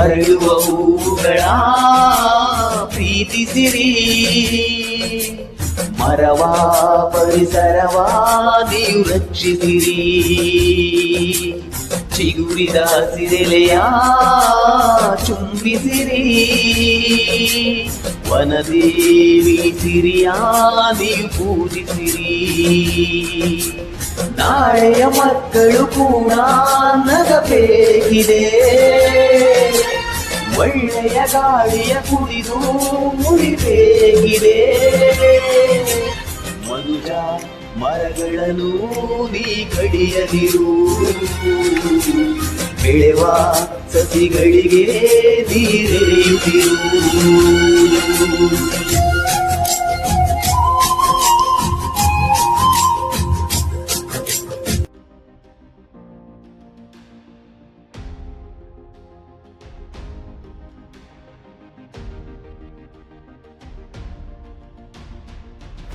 ಅರಳುವ ಹೂಗಳ ಪ್ರೀತಿಸಿರಿ. ಮರವಾ ಪರಿಸರವ ನೀವು ರಕ್ಷಿಸಿರಿ. ಚಿಗುರಿದ ಸಿರೆಲೆಯ ಚುಂಬಿಸಿರಿ. ವನದೇವಿ ಸಿರಿಯ ನೀವು ಪೂಜಿಸಿರಿ ನಾಳೆಯ ಮಕ್ಕಳು ಕೂಡ ನಗಬೇಕಿದೆ. ಒಳ್ಳೆಯ ಗಾಳಿಯ ಕುಡಿದು ಮುಡಿಬೇಕಿದೆ ಮನುಜ ಮರಗಳನ್ನು ನೀ ಕಡಿಯದಿರು. ಬೆಳೆವ ಸಸಿಗಳಿಗೆ ನೀರೆರೆಯುತ್ತಿರು